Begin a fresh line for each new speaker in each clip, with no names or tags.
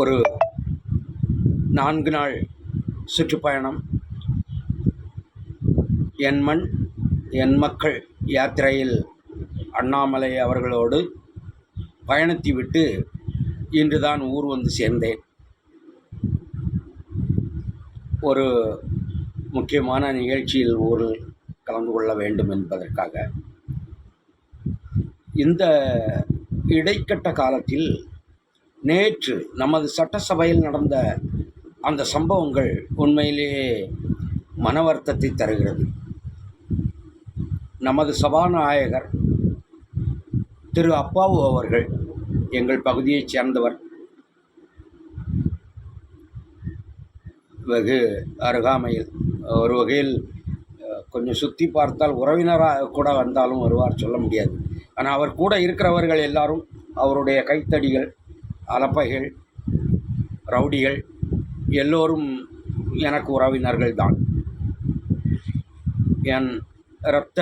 ஒரு நான்கு நாள் சுற்றுப்பயணம். என் மண் என் மக்கள் யாத்திரையில் அண்ணாமலை அவர்களோடு பயணத்தை விட்டு இன்று தான் ஊர் வந்து சேர்ந்தேன். ஒரு முக்கியமான நிகழ்ச்சியில் ஊரில் கலந்து கொள்ள வேண்டும் என்பதற்காக. இந்த இடைக்கட்ட காலத்தில் நேற்று நமது சட்டசபையில் நடந்த அந்த சம்பவங்கள் உண்மையிலேயே மன வருத்தத்தை தருகிறது. நமது சபாநாயகர் திரு அப்பாவு அவர்கள் எங்கள் பகுதியைச் சேர்ந்தவர் வெகு அருகாமையில் ஒரு வகையில் கொஞ்சம் சுற்றி பார்த்தால் உறவினராக கூட வந்தாலும் வருவார் சொல்ல முடியாது. ஆனால் அவர் கூட இருக்கிறவர்கள் எல்லாரும் அவருடைய கைத்தடிகள் அலப்பைகள் ரவுடிகள் எல்லோரும் எனக்கு உறவினர்கள் தான் என் இரத்த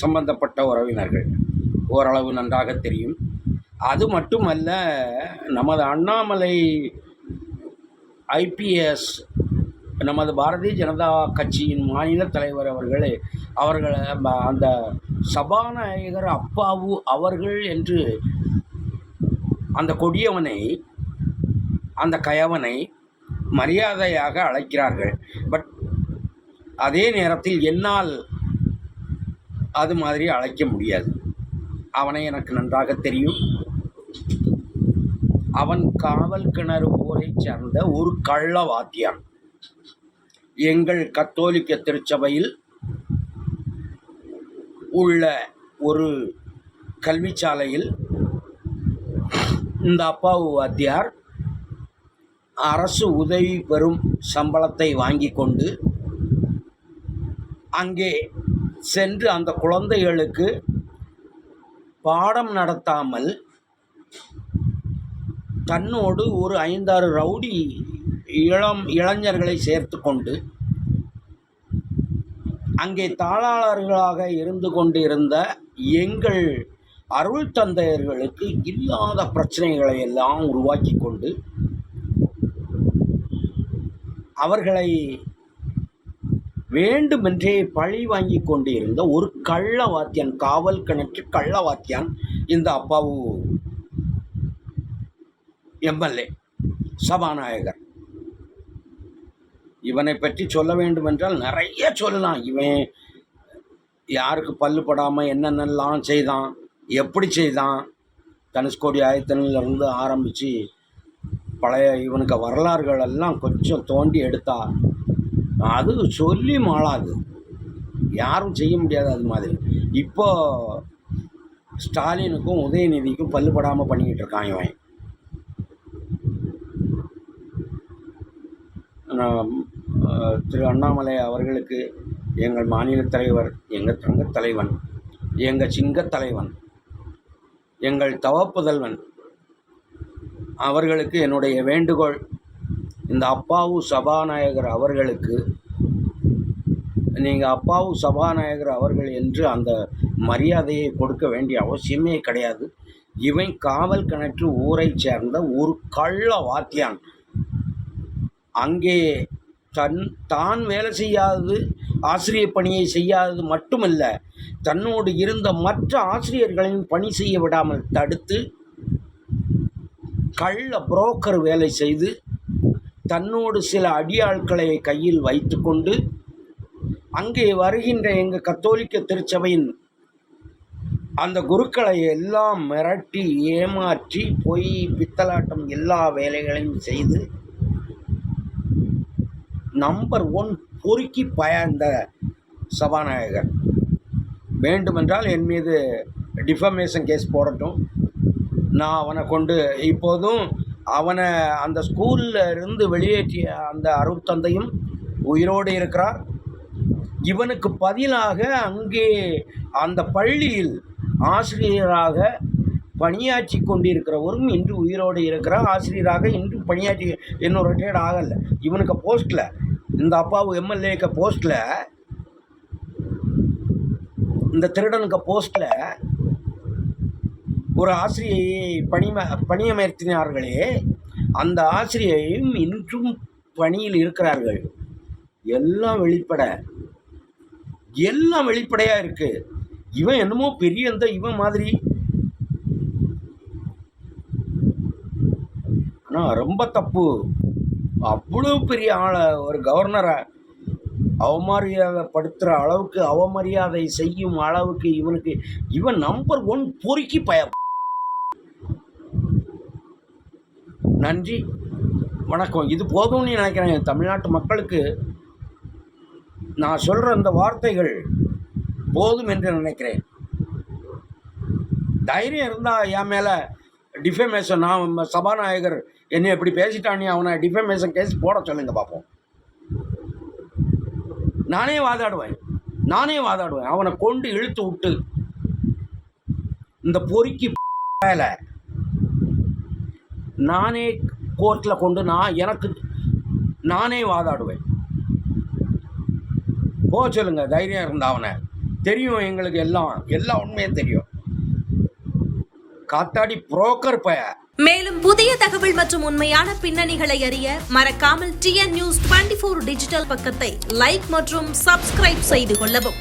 சம்பந்தப்பட்ட உறவினர்கள். ஓரளவு நன்றாக தெரியும். அது மட்டுமல்ல நமது அண்ணாமலை ஐபிஎஸ் நமது பாரதிய ஜனதா கட்சியின் மாநில தலைவர் அவர்கள் அவர்கள் அந்த சபாநாயகர் அப்பாவு அவர்கள் என்று அந்த கொடியவனை அந்த கயவனை மரியாதையாக அழைக்கிறார்கள். பட் அதே நேரத்தில் என்னால் அது மாதிரி அழைக்க முடியாது. அவனை எனக்கு நன்றாக தெரியும். அவன் காவல் கிணறு ஊரைச் சேர்ந்த ஒரு கள்ள வாத்தியான் எங்கள் கத்தோலிக்க திருச்சபையில் உள்ள ஒரு கல்விச்சாலையில் இந்த அப்பாவு வாத்தியார் அரசு உதவி பெறும் சம்பளத்தை வாங்கி கொண்டு அங்கே சென்று அந்த குழந்தைகளுக்கு பாடம் நடத்தாமல் தன்னோடு ஒரு ஐந்தாறு ரவுடி இளம் இளைஞர்களை சேர்த்து கொண்டு அங்கே தாளாளர்களாக இருந்து கொண்டிருந்த எங்கள் அருள் தந்தையர்களுக்கு இல்லாத பிரச்சனைகளை எல்லாம் உருவாக்கி கொண்டு அவர்களை வேண்டுமென்றே பழி வாங்கி கொண்டு இருந்த ஒரு கள்ள வாத்தியான் காவல் கிணற்று கள்ள வாத்தியான் இந்த அப்பாவு எம்எல்ஏ சபாநாயகர். இவனை பற்றி சொல்ல வேண்டுமென்றால் நிறைய சொல்லலாம். இவன் யாருக்கு பல்லு படாமல் என்னென்னலாம் செய்தான்? எப்படி செய்தான்? தனுஷ்கோடி ஆயத்தனிலிருந்து ஆரம்பித்து பழைய இவனுக்கு வரலாறுகள் எல்லாம் கொஞ்சம் தோண்டி எடுத்தா அது சொல்லி மாளாது. யாரும் செய்ய முடியாது அது மாதிரி. இப்போ ஸ்டாலினுக்கும் உதயநிதிக்கும் பல்லுபடாமல் பண்ணிக்கிட்டு இருக்கான் இவன். திரு அண்ணாமலை அவர்களுக்கு எங்கள் மாநில தலைவர் எங்கள் தங்க தலைவன் எங்கள் சிங்கத் தலைவன் எங்கள் தவப்புதல்வன். அவர்களுக்கு என்னுடைய வேண்டுகோள். இந்த அப்பாவு சபாநாயகர் அவர்களுக்கு நீங்கள் அப்பாவு சபாநாயகர் அவர்கள் என்று அந்த மரியாதையை கொடுக்க வேண்டிய அவசியமே கிடையாது. இவன் காவல் கிணற்று ஊரைச் சேர்ந்த ஒரு கள்ள வாத்தியான். அங்கே தன் தான் வேலை செய்யாதது ஆசிரியர் பணியை செய்யாதது மட்டுமல்ல தன்னோடு இருந்த மற்ற ஆசிரியர்களையும் பணி செய்ய விடாமல் தடுத்து கள்ள புரோக்கர் வேலை செய்து தன்னோடு சில அடியாட்களை கையில் வைத்துக்கொண்டு அங்கே வருகின்ற எங்கள் கத்தோலிக்க திருச்சபையின் அந்த குருக்களை எல்லாம் மிரட்டி ஏமாற்றி பொய் பித்தலாட்டம் எல்லா வேலைகளையும் செய்து நம்பர் ஒன் பொறுக்கி பயந்த சபாநாயகர். வேண்டுமென்றால் என் மீது டிஃபமேஷன் கேஸ் போடட்டும். நான் அவனை கொண்டு இப்போதும் அவனை அந்த ஸ்கூலில் இருந்து வெளியேற்றிய அந்த அருட்தந்தையும் உயிரோடு இருக்கிறார். இவனுக்கு பதிலாக அங்கே அந்த பள்ளியில் ஆசிரியராக பணியாற்றி கொண்டிருக்கிறவரும் இன்று உயிரோடு இருக்கிறார். ஆசிரியராக இன்று பணியாற்றி இன்னும் ரிட்டையர்ட் ஆகலை. இவனுக்கு போஸ்ட்டில் இந்த அப்பாவு எம்எல்ஏக்கு போஸ்ட்டில் இந்த திருடனுக்கு போஸ்ட்டில் ஒரு ஆசிரியையை பணிம பணியமர்த்தினார்களே அந்த ஆசிரியையும் இன்றும் பணியில் இருக்கிறார்கள். எல்லாம் வெளிப்பட எல்லாம் வெளிப்படையாக இருக்குது இவன் என்னமோ பெரிய இந்த இவன் மாதிரி. ஆனால் ரொம்ப தப்பு. அவ்வளோ பெரிய ஆளை ஒரு கவர்னரை அவமரியாதைப்படுத்துகிற அளவுக்கு அவமரியாதை செய்யும் அளவுக்கு இவனுக்கு இவன் நம்பர் ஒன் பொறுக்கி பய நன்றி வணக்கம். இது போதும்னு நினைக்கிறேன். தமிழ்நாட்டு மக்களுக்கு நான் சொல்கிற இந்த வார்த்தைகள் போதும் என்று நினைக்கிறேன். தைரியம் இருந்தால் என் மேலே டிஃபமேஷன் நான் சபாநாயகர் என்னை எப்படி பேசிட்டானே அவனை டிஃபமேஷன் கேஸ் போட சொல்லுங்க பார்ப்போம் நானே வாதாடுவேன். நானே வாதாடுவேன். அவனை கொண்டு இழுத்து விட்டு இந்த பொறிக்கு வேலை நானே கோர்ட்டில் கொண்டு நான் எனக்கு நானே வாதாடுவேன். போக சொல்லுங்க தைரியம் இருந்தா அவனை. தெரியும் எங்களுக்கு எல்லாம் எல்லா உண்மையும் தெரியும். காத்தாடி புரோக்கர் பய.
மேலும் புதிய தகவல் மற்றும் உண்மையான பின்னணிகளை அறிய மறக்காமல் டிஎன் நியூஸ் டுவெண்ட்டி டிஜிட்டல் பக்கத்தை லைக் மற்றும் சப்ஸ்கிரைப் செய்து கொள்ளவும்.